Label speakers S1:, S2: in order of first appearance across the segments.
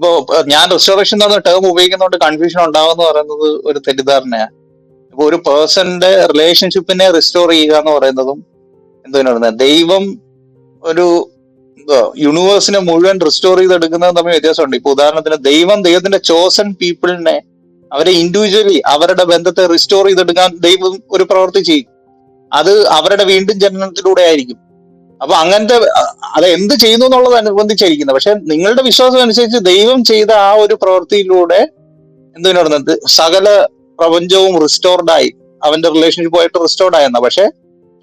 S1: ഇപ്പോ ഞാൻ ഞാൻ റിസ്റ്റോറേഷൻ പറഞ്ഞ ടേം ഉപയോഗിക്കുന്നതുകൊണ്ട് കൺഫ്യൂഷൻ ഉണ്ടാവുമെന്ന് പറയുന്നത് ഒരു തെറ്റിദ്ധാരണയാണ് ഇപ്പൊ ഒരു പേഴ്സന്റെ റിലേഷൻഷിപ്പിനെ റിസ്റ്റോർ ചെയ്യുക എന്ന് പറയുന്നതും എന്തുകൊണ്ടാണ് ദൈവം ഒരു യൂണിവേഴ്സിനെ മുഴുവൻ റിസ്റ്റോർ ചെയ്തെടുക്കുന്നതും തമ്മിൽ വ്യത്യാസമുണ്ട്. ഇപ്പൊ ഉദാഹരണത്തിന് ദൈവം ദൈവത്തിന്റെ ചോസൺ പീപ്പിളിനെ അവരെ ഇൻഡിവിജ്വലി അവരുടെ ബന്ധത്തെ റിസ്റ്റോർ ചെയ്തെടുക്കാൻ ദൈവം ഒരു പ്രവൃത്തി ചെയ്യും. അത് അവരുടെ വീണ്ടും ജനനത്തിലൂടെ ആയിരിക്കും. അപ്പൊ അങ്ങനത്തെ അത് എന്ത് ചെയ്യുന്നു എന്നുള്ളത് അനുബന്ധിച്ചായിരിക്കുന്നത് പക്ഷെ നിങ്ങളുടെ വിശ്വാസം അനുസരിച്ച് ദൈവം ചെയ്ത ആ ഒരു പ്രവൃത്തിയിലൂടെ എന്തിനു സകല പ്രപഞ്ചവും റിസ്റ്റോർഡ് ആയി. അവന്റെ റിലേഷൻഷിപ്പുമായിട്ട് റിസ്റ്റോർഡ് ആയെന്ന. പക്ഷെ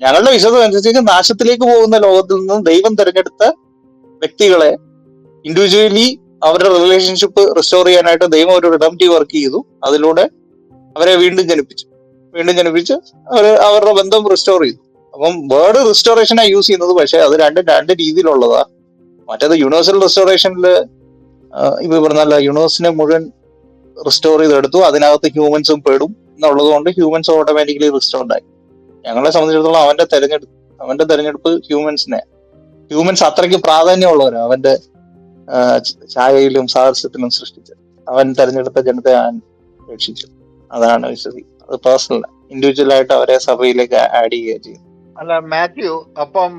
S1: ഞങ്ങളുടെ വിശ്വാസം അനുസരിച്ച് നാശത്തിലേക്ക് പോകുന്ന ലോകത്തിൽ നിന്ന് ദൈവം തിരഞ്ഞെടുത്ത വ്യക്തികളെ ഇൻഡിവിജ്വലി അവരുടെ റിലേഷൻഷിപ്പ് റിസ്റ്റോർ ചെയ്യാനായിട്ട് ദൈവം ഒരു റിഡംറ്റീവ് വർക്ക് ചെയ്തു. അതിലൂടെ അവരെ വീണ്ടും ജനിപ്പിച്ചു. വീണ്ടും ജനിപ്പിച്ച് അവർ അവരുടെ ബന്ധം റിസ്റ്റോർ ചെയ്തു. അപ്പം വേർഡ് റിസ്റ്റോറേഷനാ യൂസ് ചെയ്യുന്നത് പക്ഷെ അത് രണ്ട് രണ്ട് രീതിയിലുള്ളതാ. മറ്റേത് യൂണിവേഴ്സൽ റിസ്റ്റോറേഷനിൽ ഇപ്പൊ പറഞ്ഞല്ല യൂണിവേഴ്സിനെ മുഴുവൻ റിസ്റ്റോർ ചെയ്തെടുത്തു. അതിനകത്ത് ഹ്യൂമൻസും പെടും എന്നുള്ളത് കൊണ്ട് ഹ്യൂമൻസ് ഓട്ടോമാറ്റിക്കലി റിസ്റ്റോർഡ് ആയി. ഞങ്ങളെ സംബന്ധിച്ചിടത്തോളം അവന്റെ തെരഞ്ഞെടുപ്പ് അവന്റെ തെരഞ്ഞെടുപ്പ് ഹ്യൂമൻസിനെ ഹ്യൂമൻസ് അത്രയ്ക്ക് പ്രാധാന്യമുള്ളവരാണ് അവന്റെ ഛായയിലും സാഹസത്തിലും സൃഷ്ടിച്ചത്. അവൻ തെരഞ്ഞെടുത്ത ജനത്തെ അവൻ രക്ഷിച്ചു. അതാണ് വിശ്വസി അത് പേഴ്സണൽ ഇൻഡിവിജ്വൽ ആയിട്ട് അവരെ സഭയിലേക്ക് ആഡ് ചെയ്യുകയും ചെയ്യും.
S2: അല്ല മാത്യു അപ്പം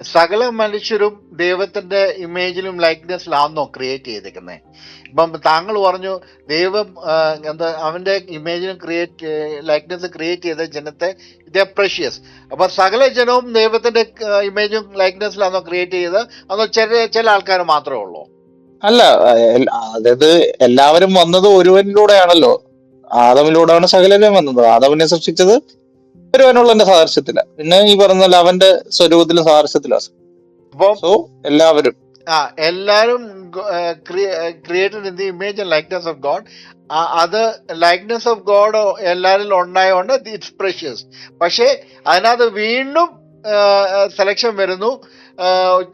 S2: സകല മനുഷ്യരും ദൈവത്തിന്റെ ഇമേജിലും ലൈക്നെസ്സിലാണോ ക്രിയേറ്റ് ചെയ്തേക്കുന്നത് ഇപ്പം താങ്കൾ പറഞ്ഞു ദൈവം എന്താ അവന്റെ ഇമേജിലും ക്രിയേറ്റ് ലൈക്നെസ് ക്രിയേറ്റ് ചെയ്ത ജനത്തെ ഇത് പ്രഷ്യസ് അപ്പൊ സകല ജനവും ദൈവത്തിന്റെ ഇമേജും ലൈക്നെസ്സിലാണോ ക്രിയേറ്റ് ചെയ്തത് അതോ ചെറിയ ചില ആൾക്കാർ മാത്രമേ ഉള്ളൂ?
S1: അല്ല അതായത് എല്ലാവരും വന്നത് ഒരുവനിലൂടെയാണല്ലോ. ആദമിലൂടെയാണ് സകലരും വന്നത്. ആദമിനെ സൃഷ്ടിച്ചത് ഒരുവനുള്ളതിന്റെ സാദൃശ്യത്തില. പിന്നെ ഈ പറഞ്ഞ അവന്റെ സ്വരൂപത്തിലും
S2: സാദൃശ്യത്തില
S1: സോ എല്ലാവരും.
S2: ആ എല്ലാരും created in the image and likeness of God അത് ലൈക്നെസ് ഓഫ് ഗോഡ് എല്ലാവരിലും ഉണ്ടായതുകൊണ്ട് ഇറ്റ്സ് പ്രഷ്യസ് പക്ഷേ അതിനകത്ത് വീണ്ടും സെലക്ഷൻ വരുന്നു.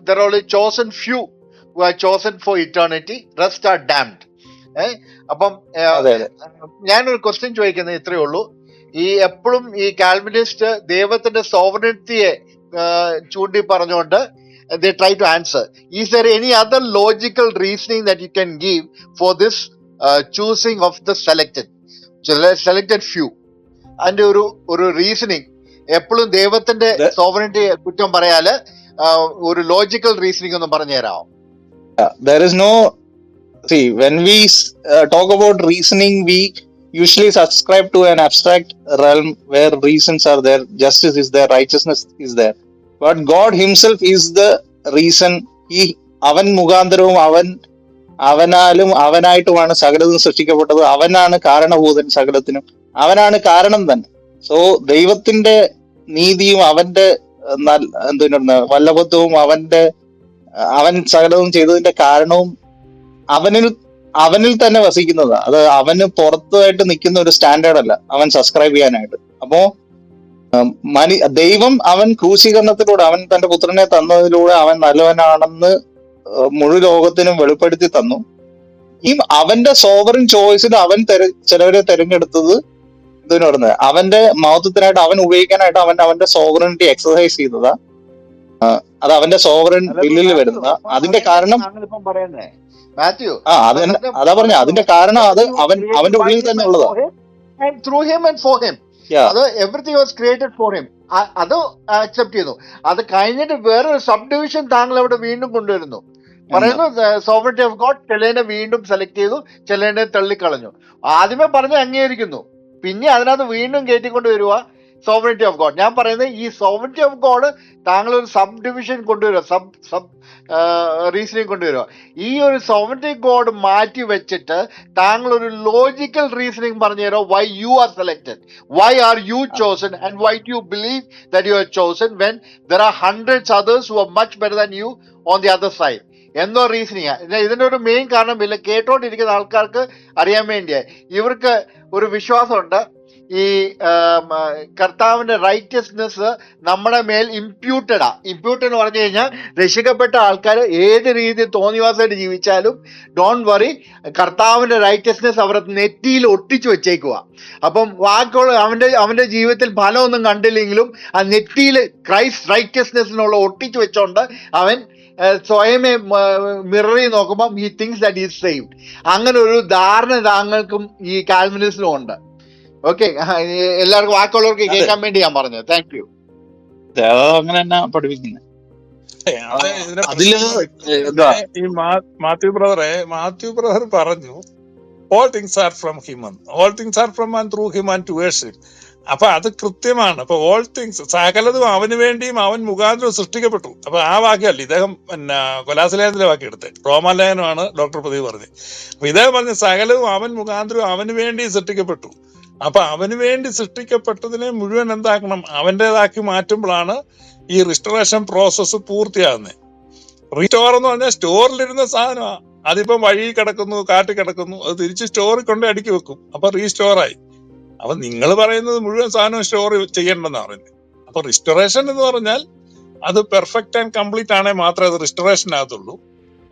S2: They're all chosen few chosen for eternity rest are damned ഏ അപ്പം ഞാനൊരു ക്വസ്റ്റ്യൻ ചോദിക്കുന്നത് ഇത്രയേ ഉള്ളൂ. ഈ എപ്പോഴും ഈ കാൽമിനിസ്റ്റ് ദൈവത്തിന്റെ സോവനത്തിയെ ചൂണ്ടി പറഞ്ഞുകൊണ്ട് they try to answer is there any other logical reasoning that you can give for this choosing of the selected selected few അതിന്റെ ഒരു ഒരു റീസണിങ് എപ്പോഴും ദൈവത്തിന്റെ സോവനിറ്റി കുറ്റം പറയാൽ ഒരു ലോജിക്കൽ റീസണിങ് ഒന്നും പറഞ്ഞു
S1: തരാം there is no see when we talk about reasoning we usually subscribe to an abstract realm where reasons are there justice is there righteousness is there. But god himself is the reason. He അവൻ മുഖാന്തരവും അവൻ അവനാലും അവനായിട്ടുമാണ് സകലതും സൃഷ്ടിക്കപ്പെട്ടത്. അവനാണ് കാരണഭൂതൻ സകലത്തിനും. അവനാണ് കാരണം തന്നെ. So ദൈവത്തിന്റെ നീതിയും അവന്റെ എന്തിനാ വല്ലഭത്വവും അവന്റെ അവൻ സകലവും ചെയ്തതിന്റെ കാരണവും അവനിൽ അവനിൽ തന്നെ വസിക്കുന്നതാ. അത് അവന് പുറത്തായിട്ട് നിൽക്കുന്ന ഒരു സ്റ്റാൻഡേർഡ് അല്ല. അവൻ സബ്സ്ക്രൈബ് ചെയ്യാനായിട്ട്. അപ്പോ മനി ദൈവം അവൻ ക്രൂശീകരണത്തിലൂടെ അവൻ തന്റെ പുത്രനെ തന്നതിലൂടെ അവൻ നല്ലവനാണെന്ന് മുഴു ലോകത്തിനും വെളിപ്പെടുത്തി തന്നു. ഈ അവന്റെ സോവറിൻ ചോയ്സിൽ അവൻ തെര- ചിലവരെ തെരഞ്ഞെടുത്തത് ഇതിന് പറയുന്നത് അവന്റെ മഹത്വത്തിനായിട്ട് അവൻ ഉപയോഗിക്കാനായിട്ട് അവൻ അവന്റെ സോവറിനിറ്റി എക്സസൈസ് ചെയ്തതാ. അത് അവന്റെ സോവറിൻ ബില്ലിൽ വരുന്നതാ. അതിന്റെ കാരണം
S2: പറയുന്നേ മാത്യു
S1: ആ അത് അതാ പറഞ്ഞ അതിന്റെ കാരണം അത് അവൻ അവന്റെ ഉള്ളിൽ തന്നെ ഉള്ളതാ.
S2: Through him and for him. അത് everything was created for him അത് അക്സെപ്റ്റ് ചെയ്യുന്നു. അത് കഴിഞ്ഞിട്ട് വേറൊരു സബ് ഡിവിഷൻ താങ്കൾ അവിടെ വീണ്ടും കൊണ്ടുവരുന്നു. പറയുന്നു സോവറിറ്റി ഓഫ് ഗോഡ് ചെലേനെ വീണ്ടും സെലക്ട് ചെയ്തു ചെലേനെ തള്ളിക്കളഞ്ഞു. ആദ്യമേ പറഞ്ഞ് അംഗീകരിക്കുന്നു. പിന്നെ അതിനകത്ത് വീണ്ടും കയറ്റിക്കൊണ്ട് വരിക സോവറിറ്റി ഓഫ് ഗോഡ് ഞാൻ പറയുന്നത് ഈ സോവറിറ്റി ഓഫ് ഗോഡ് താങ്കൾ ഒരു സബ് ഡിവിഷൻ കൊണ്ടുവരിക സബ് സബ് റീസണിങ് കൊണ്ടുവരിക ഈ ഒരു സോവറിറ്റി ഗോഡ് മാറ്റി വെച്ചിട്ട് താങ്കൾ ഒരു ലോജിക്കൽ റീസണിങ് പറഞ്ഞു തരുമോ why you are selected why are you chosen and why you believe that you are chosen when there are hundreds others who are much better than you on the other side? എന്നോ reasoning ഇതിന്റെ ഒരു main കാരണം ഇല്ല. കേട്ടോണ്ടിരിക്കുന്ന ആൾക്കാർക്ക് അറിയാൻ വേണ്ടിയായി ഇവർക്ക് ഒരു വിശ്വാസമുണ്ട്. ഈ കർത്താവിന്റെ റൈറ്റസ്നെസ് നമ്മുടെ മേൽ ഇമ്പ്യൂട്ടഡാ ഇമ്പ്യൂട്ടഡ് എന്ന് പറഞ്ഞു കഴിഞ്ഞാൽ രക്ഷിക്കപ്പെട്ട ആൾക്കാർ ഏത് രീതി തോന്നിവാസമായിട്ട് ജീവിച്ചാലും ഡോൺ വറി കർത്താവിന്റെ റൈറ്റസ്നെസ് അവരെ നെറ്റിയിൽ ഒട്ടിച്ചു വെച്ചേക്കുക. അപ്പം വാക്കുകൾ അവന്റെ അവന്റെ ജീവിതത്തിൽ ഫലമൊന്നും കണ്ടില്ലെങ്കിലും ആ നെറ്റിയിൽ ക്രൈസ്റ്റ് റൈറ്റസ്നെസ്സിനുള്ള ഒട്ടിച്ചു വെച്ചോണ്ട് അവൻ സ്വയമേ മിററി നോക്കുമ്പം he thinks that is saved അങ്ങനെ ഒരു ധാരണ താങ്കൾക്കും ഈ കാൽമിനിസിനും ഉണ്ട്. ഓക്കെ എല്ലാവർക്കും വാക്കുള്ളവർക്ക്
S1: അതെ.
S2: കേൾക്കാൻ വേണ്ടി ഞാൻ പറഞ്ഞു താങ്ക് യു
S1: അങ്ങനെ തന്നെ പഠിപ്പിക്കുന്നത് അതിൽ
S3: ഈ മാത്യു ബ്രദറെ മാത്യു ബ്രദർ പറഞ്ഞു all things are from him all things are from and through him to worship അപ്പൊ അത് കൃത്യമാണ്. അപ്പൊ ഓൾ തിങ്സ് സകലതും അവന് വേണ്ടിയും അവൻ മുഖാന്തരം സൃഷ്ടിക്കപ്പെട്ടു. അപ്പൊ ആ വാക്യമല്ല ഇദ്ദേഹം പിന്നെ കൊലാസലേഖനത്തിലെ വാക്യം എടുത്തത് റോമാലേഖനമാണ് ഡോക്ടർ പ്രദീപ് പറഞ്ഞത്. അപ്പൊ ഇദ്ദേഹം പറഞ്ഞ സകലവും അവൻ മുഖാന്തരം അവന് വേണ്ടി സൃഷ്ടിക്കപ്പെട്ടു. അപ്പൊ അവന് വേണ്ടി സൃഷ്ടിക്കപ്പെട്ടതിനെ മുഴുവൻ എന്താക്കണം? അവന്റെതാക്കി മാറ്റുമ്പോഴാണ് ഈ റിസ്റ്റോറേഷൻ പ്രോസസ്സ് പൂർത്തിയാകുന്നത്. റീസ്റ്റോർ എന്ന് പറഞ്ഞാൽ സ്റ്റോറിലിരുന്ന സാധനമാണ് അതിപ്പം വഴി കിടക്കുന്നു കാട്ടി കിടക്കുന്നു അത് തിരിച്ച് സ്റ്റോറിൽ കൊണ്ട് അടുക്കി വെക്കും. അപ്പൊ റീസ്റ്റോറായി അപ്പൊ നിങ്ങൾ പറയുന്നത് മുഴുവൻ സാധനം സ്റ്റോർ ചെയ്യണ്ടെന്നാണ് പറയുന്നത്. അപ്പൊ റിസ്റ്റോറേഷൻ എന്ന് പറഞ്ഞാൽ അത് പെർഫെക്റ്റ് ആൻഡ് കംപ്ലീറ്റ് ആണെങ്കിൽ മാത്രമേ അത് റിസ്റ്റോറേഷൻ ആകത്തുള്ളൂ.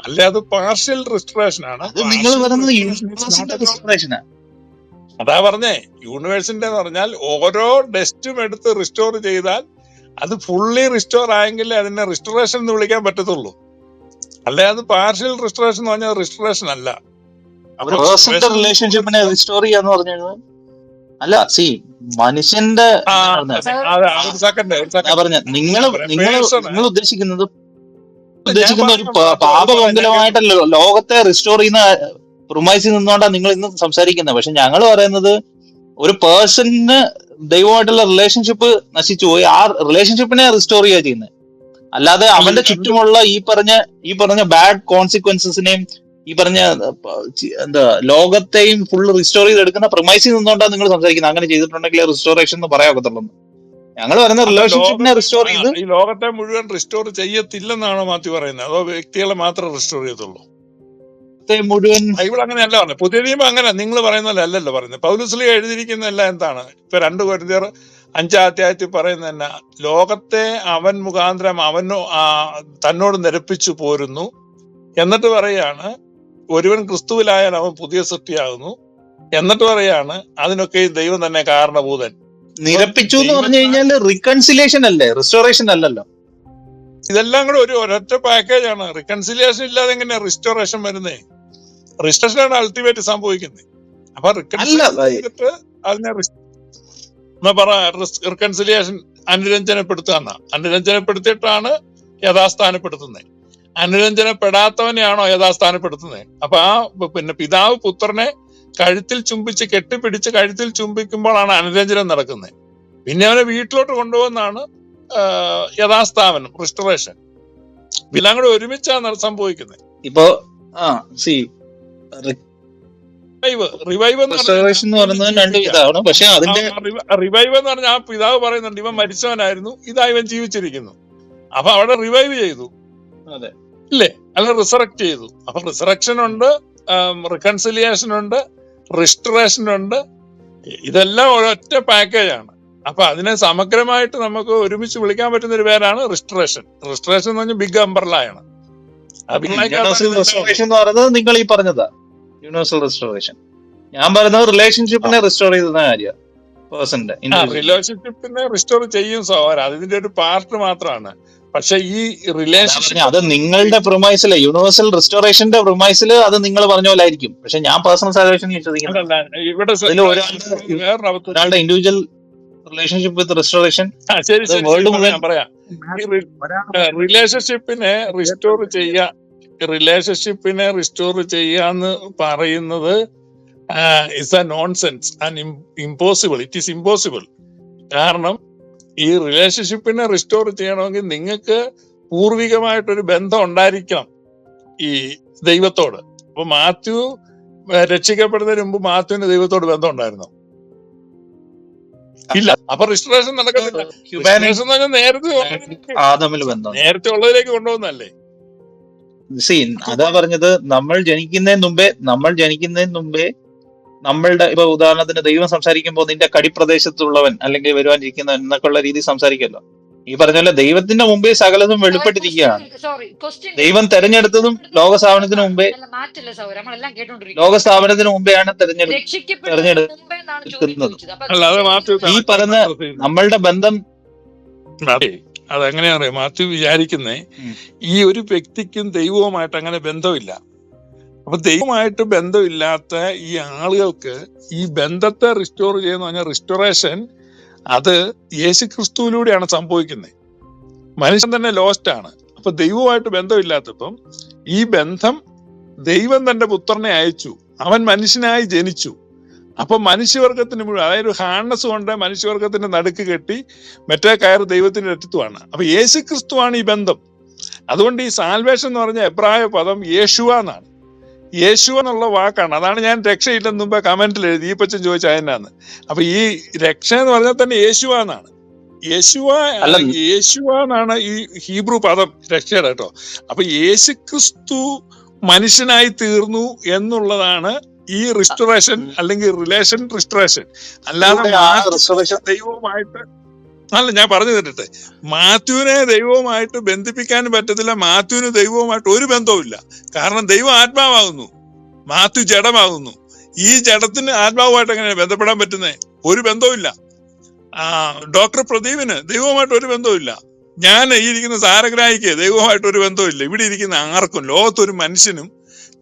S3: അല്ലെ അത് പാർഷ്യൽ റിസ്റ്റോറേഷൻ ആണ്.
S1: നിങ്ങൾ പറയുന്നത്
S3: അതാ പറഞ്ഞേ യൂണിവേഴ്സിന്റെ എന്ന് പറഞ്ഞാൽ ഓരോ ഡെസ്റ്റും എടുത്ത് റിസ്റ്റോർ ചെയ്താൽ അത് ഫുള്ളി റിസ്റ്റോർ ആയെങ്കിൽ അതിനെ റിസ്റ്റോറേഷൻ എന്ന് വിളിക്കാൻ പറ്റത്തുള്ളൂ. അല്ലെ അത് പാർഷ്യൽ റിസ്റ്റോറേഷൻ എന്ന് പറഞ്ഞാൽ റിസ്റ്റോറേഷൻ അല്ല.
S1: റിലേഷൻഷിപ്പിനെ റിസ്റ്റോർ ചെയ്യാന്ന് പറഞ്ഞു അല്ല സി മനുഷ്യന്റെ പറഞ്ഞ. നിങ്ങൾ നിങ്ങൾ നിങ്ങൾ ഉദ്ദേശിക്കുന്നത് ഉദ്ദേശിക്കുന്ന ഒരു പാപമംഗലമായിട്ടല്ലോ ലോകത്തെ റിസ്റ്റോർ ചെയ്യുന്ന പ്രൊമൈസിൽ നിന്നുകൊണ്ടാണ് നിങ്ങൾ ഇന്ന് സംസാരിക്കുന്നത്. പക്ഷെ ഞങ്ങൾ പറയുന്നത് ഒരു പേഴ്സണിന് ദൈവമായിട്ടുള്ള റിലേഷൻഷിപ്പ് നശിച്ചു പോയി. ആ റിലേഷൻഷിപ്പിനെ റിസ്റ്റോർ ചെയ്യുക ചെയ്യുന്നത്. അല്ലാതെ അവന്റെ ചുറ്റുമുള്ള ഈ പറഞ്ഞ ഈ പറഞ്ഞ ബാഡ് കോൺസിക്വൻസസിനെയും ഈ പറഞ്ഞ എന്താ ലോകത്തെയും ഫുൾ റിസ്റ്റോർ ചെയ്തെടുക്കുന്ന പ്രൊമൈസിൽ നിന്നുകൊണ്ടാണ് നിങ്ങൾ സംസാരിക്കുന്നത്. അങ്ങനെ ചെയ്തിട്ടുണ്ടെങ്കിൽ റിസ്റ്റോറേഷൻ എന്ന് പറയാകത്തുള്ളൂ ഞങ്ങൾ പറയുന്ന റിലേഷൻഷിപ്പിനെ റിസ്റ്റോർ ചെയ്ത്
S3: ഈ ലോകത്തെ മുഴുവൻ റിസ്റ്റോർ ചെയ്യത്തില്ലെന്നാണോ മാത്യു പറയുന്നത്? അതോ വ്യക്തികളെ മാത്രം റിസ്റ്റോർ ചെയ്യത്തുള്ളൂ?
S1: ലോകത്തെ മുഴുവൻ
S3: ബൈബിൾ അങ്ങനെയല്ല പറഞ്ഞത്. പുതിയ നിയമം അങ്ങനെ നിങ്ങൾ പറയുന്ന പോലെ അല്ലല്ലോ പറയുന്നത് പൗലുസ്ലി എഴുതിയിരിക്കുന്നതല്ല എന്താണ്? ഇപ്പൊ രണ്ട് കൊരിന്തിയർ അഞ്ചാം അധ്യായത്തിൽ പറയുന്ന തന്നെ ലോകത്തെ അവൻ മുഖാന്തരം അവനോ ആ, തന്നോട് നിരപ്പിച്ചു പോരുന്നു. എന്നിട്ട് പറയാണ് ഒരുവൻ ക്രിസ്തുവിലായാൽ അവൻ പുതിയ സൃഷ്ടിയാകുന്നു. എന്നിട്ട് പറയാണ് അതിനൊക്കെ ദൈവം തന്നെ കാരണഭൂതൻ.
S1: നിരപ്പിച്ചു എന്ന് പറഞ്ഞു കഴിഞ്ഞാൽ റിക്കൺസിലേഷൻ അല്ലേ? റിസ്റ്റോറേഷൻ അല്ലല്ലോ.
S3: ഇതെല്ലാം കൂടെ ഒരു ഒരൊറ്റ പാക്കേജ് ആണ്. റിക്കൺസിലിയേഷൻ ഇല്ലാതെ എങ്ങനെയാ റിസ്റ്റോറേഷൻ വരുന്നേ? ആണ് അൾട്ടിമേറ്റ് സംഭവിക്കുന്നത് അപ്പൊ അതിനെ പറ റിക്കൺസിലിയേഷൻ അനുരഞ്ജനപ്പെടുത്തുക എന്നാ അനുരഞ്ജനപ്പെടുത്തിയിട്ടാണ് യഥാസ്ഥാനപ്പെടുത്തുന്നത് അനുരഞ്ജനപ്പെടാത്തവനെയാണോ യഥാസ്ഥാനപ്പെടുത്തുന്നത് അപ്പൊ ആ പിന്നെ പിതാവ് പുത്രനെ കഴുത്തിൽ ചുംബിച്ച് കെട്ടിപ്പിടിച്ച് കഴുത്തിൽ ചുംബിക്കുമ്പോഴാണ് അനുരഞ്ജനം നടക്കുന്നത് പിന്നെ അവനെ വീട്ടിലോട്ട് കൊണ്ടുപോകുന്നതാണ് യഥാസ്ഥാപനം റിസ്റ്ററേഷൻ ഇതെല്ലാം കൂടെ ഒരുമിച്ചാണ് സംഭവിക്കുന്നത്
S1: ഇപ്പോ ആ സി
S3: റിവൈവ് എന്ന്
S1: പറയുന്നത് രണ്ട് ഇതാണ് പക്ഷെ അതിന്റെ
S3: റിവൈവ് എന്ന് പറഞ്ഞാൽ ആ പിതാവ് പറയുന്നുണ്ട് ഇവൻ മരിച്ചവനായിരുന്നു ഇതാ ഇവൻ ജീവിച്ചിരിക്കുന്നു. അപ്പൊ അവിടെ റിവൈവ് ചെയ്തു.
S1: അതെ.
S3: ഇല്ലേ? അല്ല റിസറക്ട് ചെയ്തു. അപ്പൊ റിസറക്ഷൻ ഉണ്ട് റിക്കൺസിലിയേഷൻ ഉണ്ട് റിസ്റ്ററേഷൻ ഉണ്ട്. ഇതെല്ലാം ഒരൊറ്റ പാക്കേജാണ് അപ്പൊ അതിനെ സമഗ്രമായിട്ട് നമുക്ക് ഒരുമിച്ച് വിളിക്കാൻ പറ്റുന്ന ഒരു പേരാണ് റിസ്റ്ററേഷൻ റിസ്റ്ററേഷൻ എന്ന് പറഞ്ഞാൽ ബിഗ് അംബർലയാണ്
S1: നിങ്ങൾ ഈ പറഞ്ഞതാ. യൂണിവേഴ്സൽ റിസ്റ്റോറേഷൻ ഞാൻ പറയുന്നത് റിലേഷൻഷിപ്പിനെ റിസ്റ്റോർ ചെയ്ത കാര്യമാണ് പേഴ്സന്റെ
S3: റിലേഷൻഷിപ്പിനെ റിസ്റ്റോർ ചെയ്യും സഹോദര അതിന്റെ ഒരു പാർട്ട് മാത്രമാണ്. പക്ഷെ ഈ റിലേഷൻഷിപ്പ്
S1: അത് നിങ്ങളുടെ പ്രൊമൈസിൽ യൂണിവേഴ്സൽ റിസ്റ്റോറേഷന്റെ പ്രൊമൈസിൽ അത് നിങ്ങൾ പറഞ്ഞ പോലെ ആയിരിക്കും. പക്ഷെ ഞാൻ പേഴ്സണൽ
S3: സാലേഷൻ ഇവിടെ
S1: ഒരാളുടെ ഇൻഡിവിജ്വൽ റിലേഷൻഷിപ്പ് വിത്ത് റിസ്റ്റോറേഷൻ
S3: ശരി ശരി പറയാം. റിലേഷൻഷിപ്പിനെ റിസ്റ്റോർ ചെയ്യാ. റിലേഷൻഷിപ്പിനെ റിസ്റ്റോർ ചെയ്യാന്ന് പറയുന്നത് it's a nonsense and impossible it is impossible കാരണം ഈ റിലേഷൻഷിപ്പിനെ റിസ്റ്റോർ ചെയ്യണമെങ്കിൽ നിങ്ങൾക്ക് പൂർവികമായിട്ടൊരു ബന്ധം ഉണ്ടായിരിക്കണം ഈ ദൈവത്തോട്. അപ്പൊ മാത്യു രക്ഷിക്കപ്പെടുന്നതിന് മുമ്പ് മാത്യുവിന് ദൈവത്തോട് ബന്ധം ഉണ്ടായിരുന്നു? ഇല്ല. അപ്പൊ റിസ്റ്റോറേഷൻ നടക്കുന്നില്ല നേരത്തെ നേരത്തെ ഉള്ളതിലേക്ക് കൊണ്ടുപോകുന്നല്ലേ
S1: സി അതാ പറഞ്ഞത് നമ്മൾ ജനിക്കുന്നതിന് മുമ്പേ നമ്മൾ ജനിക്കുന്നതിന് മുമ്പേ നമ്മളുടെ ഇപ്പൊ ഉദാഹരണത്തിന് ദൈവം സംസാരിക്കുമ്പോൾ നിന്റെ കടിപ്രദേശത്തുള്ളവൻ അല്ലെങ്കിൽ വരുവാനിരിക്കുന്നവൻ എന്നൊക്കെ ഉള്ള രീതി സംസാരിക്കല്ലോ. ഈ പറഞ്ഞ പോലെ ദൈവത്തിന്റെ മുമ്പേ സകലതും വെളിപ്പെട്ടിരിക്കുകയാണ്.
S4: സോറി ക്വസ്റ്റ്യൻ
S1: ദൈവം തെരഞ്ഞെടുത്തതും ലോകസ്ഥാപനത്തിന് മുമ്പേ
S4: അല്ല മാറ്റില്ല സൗര നമ്മളെല്ലാം കേട്ടോണ്ടിരിക്കും
S1: ലോകസ്ഥാപനത്തിന് മുമ്പെയാണ് തെരഞ്ഞെടുക്കുന്നത്. ഈ പറഞ്ഞ നമ്മളുടെ ബന്ധം
S3: അതെങ്ങനെയാ അറിയാം മാത്യു വിചാരിക്കുന്നേ ഈ ഒരു വ്യക്തിക്കും ദൈവവുമായിട്ട് അങ്ങനെ ബന്ധമില്ല. അപ്പൊ ദൈവമായിട്ട് ബന്ധമില്ലാത്ത ഈ ആളുകൾക്ക് ഈ ബന്ധത്തെ റിസ്റ്റോർ ചെയ്യുന്ന പറഞ്ഞാൽ റിസ്റ്റോറേഷൻ അത് യേശു ക്രിസ്തുവിലൂടെയാണ് സംഭവിക്കുന്നത് മനുഷ്യൻ തന്നെ ലോസ്റ്റ് ആണ്. അപ്പൊ ദൈവമായിട്ട് ബന്ധമില്ലാത്തപ്പം ഈ ബന്ധം ദൈവം തന്റെ പുത്രനെ അയച്ചു. അവൻ മനുഷ്യനായി ജനിച്ചു. അപ്പൊ മനുഷ്യവർഗത്തിന് മുഴുവൻ അതായത് ഹാർനസ് കൊണ്ട് മനുഷ്യവർഗത്തിന്റെ നടുക്ക് കെട്ടി മറ്റേ കയർ ദൈവത്തിന്റെ രക്തത്വമാണ് അപ്പൊ യേശു ക്രിസ്തുവാണ് ഈ ബന്ധം. അതുകൊണ്ട് ഈ സാൽവേഷൻ എന്ന് പറഞ്ഞ എബ്രായ പദം യേശുവ എന്നാണ്. യേശു എന്നുള്ള വാക്കാണ്. അതാണ് ഞാൻ രക്ഷയില്ലെന്ന് മുമ്പേ കമന്റിൽ എഴുതി. ഈ പച്ചൻ ചോദിച്ച അതിനാന്ന് അപ്പൊ ഈ രക്ഷ എന്ന് പറഞ്ഞാൽ തന്നെ യേശുവ എന്നാണ്. യേശുവ യേശുവ എന്നാണ് ഈ ഹീബ്രു പദം രക്ഷയുടെ കേട്ടോ. അപ്പൊ യേശു ക്രിസ്തു മനുഷ്യനായി തീർന്നു എന്നുള്ളതാണ് ഈ റിസ്റ്റോറേഷൻ അല്ലെങ്കിൽ റിലേഷൻ റിസ്റ്റോറേഷൻ അല്ലാതെ ദൈവവുമായിട്ട് അല്ല ഞാൻ പറഞ്ഞു തരട്ടെ. മാത്യുവിനെ ദൈവവുമായിട്ട് ബന്ധിപ്പിക്കാൻ പറ്റത്തില്ല. മാത്യുവിന് ദൈവവുമായിട്ട് ഒരു ബന്ധവുമില്ല. കാരണം ദൈവം ആത്മാവാകുന്നു. മാത്യു ജഡമാകുന്നു. ഈ ജഡത്തിന് ആത്മാവുമായിട്ട് എങ്ങനെയാണ് ബന്ധപ്പെടാൻ പറ്റുന്നത് ഒരു ബന്ധവുമില്ല. ആ ഡോക്ടർ പ്രദീപിന് ദൈവവുമായിട്ട് ഒരു ബന്ധവുമില്ല. ഞാൻ ഈ ഇരിക്കുന്ന സാരഗ്രാഹിക്ക് ദൈവവുമായിട്ട് ഒരു ബന്ധവുമില്ല. ഇവിടെ ഇരിക്കുന്ന ആർക്കും ലോകത്തൊരു മനുഷ്യനും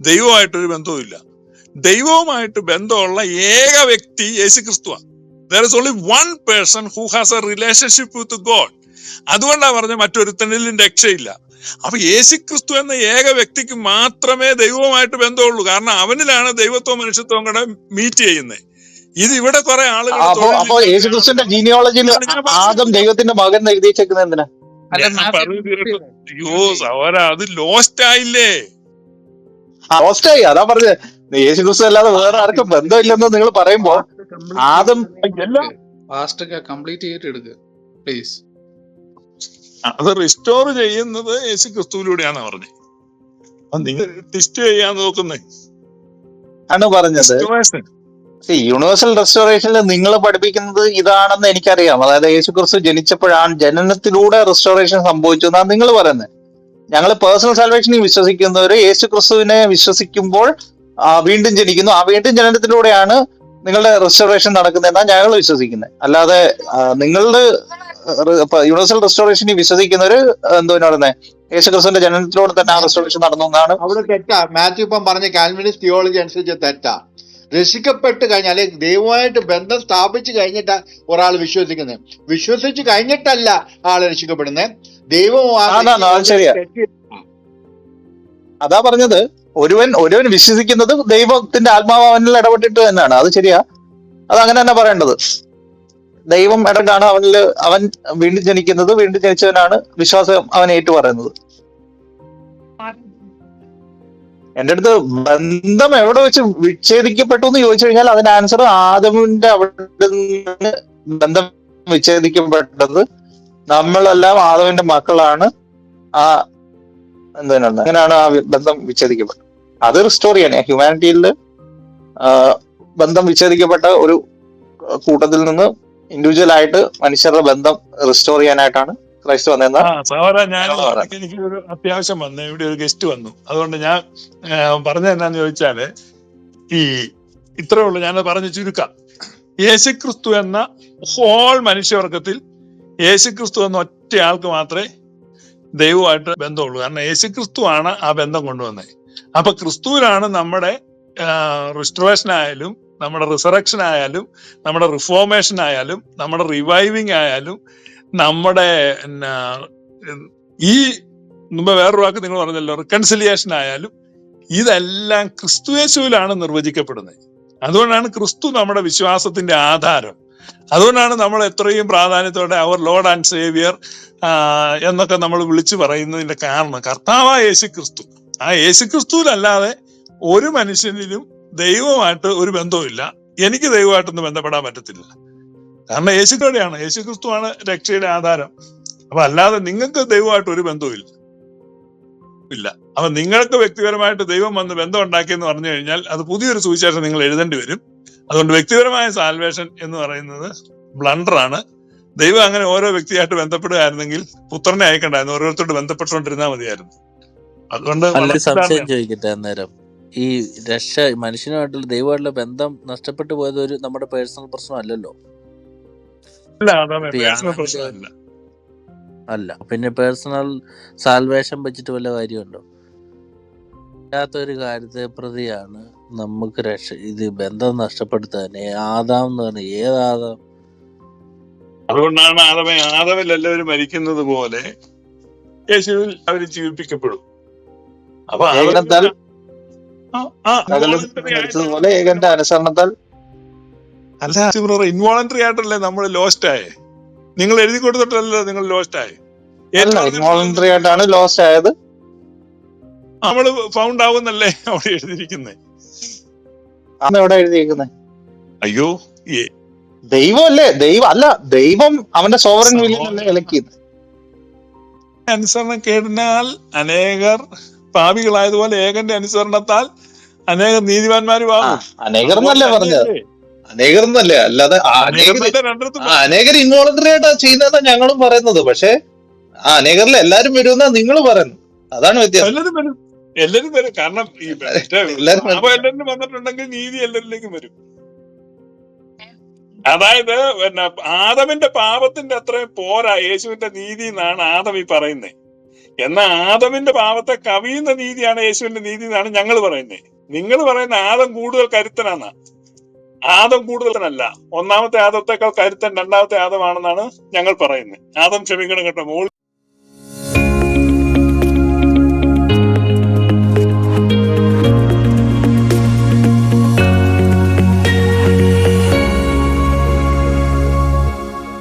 S3: ദൈവമായിട്ടൊരു ബന്ധവുമില്ല. ദൈവവുമായിട്ട് ബന്ധമുള്ള ഏക വ്യക്തി യേശു ക്രിസ്തുവാണ് there is only one person who has a relationship with God അതുകൊണ്ടാണ് പറഞ്ഞ മറ്റൊരുത്തനിലും രക്ഷയില്ല. അപ്പൊ യേശു ക്രിസ്തു എന്ന ഏക വ്യക്തിക്ക് മാത്രമേ ദൈവവുമായിട്ട് ബന്ധമുള്ളൂ. കാരണം അവനിലാണ് ദൈവത്വം മനുഷ്യത്വം കൂടെ മീറ്റ് ചെയ്യുന്നത് ഇത് ഇവിടെ കുറെ ആളുകൾ
S1: അപ്പോ യേശു യേശുക്രിസ്തുവിന്റെ ജീനിയോളജിയിൽ ആദം ദൈവത്തിന്റെ മകൻ എന്ന് എഴുതി എന്തിനാ?
S3: അയ്യോ സഹോദര അത് ലോസ്റ്റ് ആയില്ലേ?
S1: ലോസ്റ്റായി അതാ പറഞ്ഞത്. യേശുക്രിസ്തു അല്ലാതെ വേറെ ആർക്കും ബന്ധമില്ലെന്ന് നിങ്ങൾ പറയുമ്പോ ആദം
S3: എല്ലാം
S5: ഫാസ്റ്റ് കംപ്ലീറ്റ് ചെയ്തിട്ട് എടുക്കുക പ്ലീസ്
S3: അത് റിസ്റ്റോർ ചെയ്യുന്നത് യേശു ക്രിസ്തുവിലൂടെയാണ് പറഞ്ഞത്. നിങ്ങൾ ടിസ്റ്റ് ചെയ്യാൻ നോക്കുന്നേ.
S1: ആണ് പറഞ്ഞത്. യൂണിവേഴ്സൽ റെസ്റ്റോറേഷനിൽ നിങ്ങൾ പഠിപ്പിക്കുന്നത് ഇതാണെന്ന് എനിക്കറിയാം. അതായത് യേശു ക്രിസ്തു ജനിച്ചപ്പോഴാണ് ജനനത്തിലൂടെ റെസ്റ്റോറേഷൻ സംഭവിച്ചു എന്നാണ് നിങ്ങൾ പറയുന്നത്. ഞങ്ങൾ പേഴ്സണൽ സാൽവേഷനിൽ വിശ്വസിക്കുന്നവര് യേശുക്രിസ്തുവിനെ വിശ്വസിക്കുമ്പോൾ ആ, വീണ്ടും ജനിക്കുന്നു. ആ വീണ്ടും ജനനത്തിലൂടെയാണ് നിങ്ങളുടെ റെസ്റ്റോറേഷൻ നടക്കുന്നതെന്നാണ് ഞങ്ങൾ വിശ്വസിക്കുന്നത്. അല്ലാതെ നിങ്ങളുടെ യൂണിവേഴ്സൽ റെസ്റ്റോറേഷനിൽ വിശ്വസിക്കുന്നവര് എന്തോ പറയുന്നത് യേശുക്രിസ്തുവിന്റെ ജനനത്തിലൂടെ തന്നെ ആ റെസ്റ്റോറേഷൻ നടന്നു എന്നാണ്
S2: അവിടെ തെറ്റാ. മാത്യു ഇപ്പം പറഞ്ഞ കാൽവിനിസ്റ്റ് തിയോളജി അനുസരിച്ച് തെറ്റാ. രക്ഷിക്കപ്പെട്ട് കഴിഞ്ഞാൽ അല്ലെങ്കിൽ ദൈവമായിട്ട് ബന്ധം സ്ഥാപിച്ചു കഴിഞ്ഞിട്ടാ ഒരാൾ വിശ്വസിക്കുന്നത്. വിശ്വസിച്ച് കഴിഞ്ഞിട്ടല്ല ആൾ രക്ഷിക്കപ്പെടുന്നത്. ദൈവം
S1: അതാ പറഞ്ഞത്. ഒരുവൻ ഒരുവൻ വിശ്വസിക്കുന്നത് ദൈവത്തിന്റെ ആത്മാവ് അവനിൽ ഇടപെട്ടിട്ട് തന്നെയാണ്. അത് ശരിയാ. അത് അങ്ങനെ തന്നെ പറയേണ്ടത്. ദൈവം ഇടപെട്ടാണ് അവനിൽ അവൻ വീണ്ടും ജനിക്കുന്നത് വീണ്ടും ജനിച്ചവനാണ് വിശ്വാസം അവൻ ഏറ്റു പറയുന്നത് എന്റെ അടുത്ത് ബന്ധം എവിടെ വെച്ച് വിച്ഛേദിക്കപ്പെട്ടു എന്ന് ചോദിച്ചു കഴിഞ്ഞാൽ അതിന് ആൻസർ ആദമിന്റെ അവിടെ നിന്ന് ബന്ധം വിച്ഛേദിക്കപ്പെട്ടത് നമ്മളെല്ലാം ആദമിന്റെ മക്കളാണ്. ആ എന്താണ് അങ്ങനെയാണ് ആ ബന്ധം വിച്ഛേദിക്കപ്പെട്ടത്. അത് റിസ്റ്റോർ ചെയ്യാൻ ഹ്യൂമാനിറ്റിയിൽ ബന്ധം വിച്ഛേദിക്കപ്പെട്ട ഒരു കൂട്ടത്തിൽ നിന്ന് ഇൻഡിവിജ്വൽ ആയിട്ട് മനുഷ്യരുടെ ബന്ധം റിസ്റ്റോർ ചെയ്യാനായിട്ടാണ് ക്രൈസ്റ്റ് വന്നതെന്ന്
S3: ഞാൻ
S1: ഞങ്ങൾ
S3: എനിക്ക് ഒരു അത്യാവശ്യം വന്നു. ഇവിടെ ഒരു ഗസ്റ്റ് വന്നു. അതുകൊണ്ട് ഞാൻ പറഞ്ഞ എന്നാന്ന് ചോദിച്ചാൽ ഈ ഇത്രേ ഉള്ളൂ. ഞാൻ പറഞ്ഞു ചുരുക്കാം. യേശുക്രിസ്തു എന്ന ഹോൾ മനുഷ്യവർഗത്തിൽ യേശുക്രിസ്തു എന്ന ഒറ്റയാൾക്ക് മാത്രമേ ദൈവമായിട്ട് ബന്ധമുള്ളൂ. കാരണം യേശുക്രിസ്തു ആണ് ആ ബന്ധം കൊണ്ടുവന്നത്. അപ്പൊ ക്രിസ്തുവിലാണ് നമ്മുടെ റിസ്റ്റോറേഷൻ ആയാലും നമ്മുടെ റിസറക്ഷൻ ആയാലും നമ്മുടെ റിഫോർമേഷൻ ആയാലും നമ്മുടെ റിവൈവിങ് ആയാലും നമ്മുടെ ഈ മുമ്പ് വേറൊരു വാക്ക് നിങ്ങൾ പറഞ്ഞല്ലോ റിക്കൺസിലിയേഷൻ ആയാലും ഇതെല്ലാം ക്രിസ്തുയേശുവിലാണ് നിർവചിക്കപ്പെടുന്നത്. അതുകൊണ്ടാണ് ക്രിസ്തു നമ്മുടെ വിശ്വാസത്തിന്റെ ആധാരം. അതുകൊണ്ടാണ് നമ്മൾ എത്രയും പ്രാധാന്യത്തോടെ അവർ ലോഡ് ആൻഡ് സേവിയർ എന്നൊക്കെ നമ്മൾ വിളിച്ചു പറയുന്നതിന്റെ കാരണം കർത്താവായ യേശു ക്രിസ്തു ആ യേശു ക്രിസ്തുവിലല്ലാതെ ഒരു മനുഷ്യനിലും ദൈവമായിട്ട് ഒരു ബന്ധവുമില്ല. എനിക്ക് ദൈവമായിട്ടൊന്നും ബന്ധപ്പെടാൻ പറ്റത്തില്ല. കാരണം യേശുക്കളുടെയാണ് യേശു ക്രിസ്തുവാണ് രക്ഷയുടെ ആധാരം. അപ്പൊ അല്ലാതെ നിങ്ങൾക്ക് ദൈവമായിട്ട് ഒരു ബന്ധവുമില്ല. ഇല്ല. അപ്പൊ നിങ്ങൾക്ക് വ്യക്തിപരമായിട്ട് ദൈവം വന്ന് ബന്ധം ഉണ്ടാക്കിയെന്ന് പറഞ്ഞു കഴിഞ്ഞാൽ അത് പുതിയൊരു സുവിശേഷം നിങ്ങൾ എഴുതേണ്ടി വരും. അതുകൊണ്ട് വ്യക്തിപരമായ സാൽവേഷൻ എന്ന് പറയുന്നത് ബ്ലണ്ടറാണ് ദൈവം അങ്ങനെ ഓരോ വ്യക്തിയായിട്ട് ബന്ധപ്പെടുകയായിരുന്നെങ്കിൽ പുത്രനെ അയക്കണ്ടായിരുന്നു. ഓരോരുത്തരോട് ബന്ധപ്പെട്ടുകൊണ്ടിരുന്നാൽ മതിയായിരുന്നു. അതുകൊണ്ട്
S6: ഒരു സംശയം ചോദിക്കട്ടെ അന്നേരം. ഈ രക്ഷ മനുഷ്യനുമായിട്ടുള്ള ദൈവമായിട്ടുള്ള ബന്ധം നഷ്ടപ്പെട്ടു പോയത് ഒരു നമ്മുടെ പേഴ്സണൽ പ്രശ്നമല്ലല്ലോ.
S3: ഇല്ല അതാണ് പേഴ്സണൽ
S6: അല്ല പിന്നെ പേഴ്സണൽ സാൽവേഷൻ വെച്ചിട്ട് വല്ല കാര്യമുണ്ടോ? ഇല്ലാത്തൊരു കാര്യത്തെ പ്രതിയാണ് നമുക്ക് രക്ഷ ഇത് ബന്ധം നഷ്ടപ്പെടുത്താൻ ആദാം എന്ന് പറഞ്ഞ ഏത് ആദാം?
S3: അതുകൊണ്ടാണ് ആദമേ ആദമിൽ എല്ലാവരും മരിക്കുന്നത് പോലെ യേശുവിൽ അവർ ജീവിപ്പിക്കപ്പെടും. അപ്പൊ
S1: ഏകനത്താൽ
S3: ആയിട്ടാണ്
S1: ഏകന്റെ അനുസരണത്താൽ
S3: അല്ല ഇൻവോളണ്ടറി ആയിട്ടല്ലേ നമ്മൾ ലോസ്റ്റ് ആയേ? നിങ്ങൾ എഴുതി കൊടുത്തിട്ടല്ലോ നിങ്ങൾ ലോസ്റ്റ് ആയേ?
S1: ഇൻവോളണ്ടറി ആയിട്ടാണ് ലോസ്റ്റ് ആയത്.
S3: നമ്മൾ ഫൗണ്ട് ആവുന്നല്ലേ അവിടെ എഴുതിയിരിക്കുന്നത്
S1: അന്ന് എവിടെ എഴുതിയിരിക്കുന്നത്
S3: അയ്യോ
S1: ദൈവം അല്ലേ ദൈവം അല്ല ദൈവം അവന്റെ സോവറൻ വില്ലിനല്ലേ അനുസരണം
S3: കേടിനാൽ അനേകർ പാപികളായതുപോലെ ഏകന്റെ അനുസരണത്താൽ അനേകം നീതിമാന്മാരും
S1: അനേകർ എന്നല്ലേ പറഞ്ഞത്? അനേകർ എന്നല്ലേ അല്ലാതെ അനേകർ ഇൻവോളണ്ടറി ആയിട്ടാ ചെയ്യുന്നതെന്നാ ഞങ്ങളും പറയുന്നത്. പക്ഷേ ആ അനേകരിൽ എല്ലാരും വരുമെന്നാ നിങ്ങൾ പറയുന്നു അതാണ് വ്യത്യാസം.
S3: എല്ലാരും വരും. എല്ലാരും വരും. കാരണം ഈ
S1: എല്ലാരും
S3: വന്നിട്ടുണ്ടെങ്കിൽ നീതി എല്ലാവരിലേക്കും വരും. അതായത് പിന്നെ ആദമിന്റെ പാപത്തിന്റെ അത്രയും പോരാ. യേശുവിന്റെ നീതി എന്നാണ് ആദം ഈ പറയുന്നത് എന്നാൽ ആദമിന്റെ പാപത്തെ കവിയുന്ന നീതിയാണ് യേശുവിന്റെ നീതി എന്നാണ് ഞങ്ങൾ പറയുന്നത് നിങ്ങൾ പറയുന്ന ആദം കൂടുതൽ കരുത്തനാണ്. ആദം കൂടുതലല്ല. ഒന്നാമത്തെ ആദത്തേക്കാൾ കരുത്തൻ രണ്ടാമത്തെ ആദമാണെന്നാണ് ഞങ്ങൾ പറയുന്നത് ആദം ക്ഷമിക്കണം കേട്ടോ. മോൾ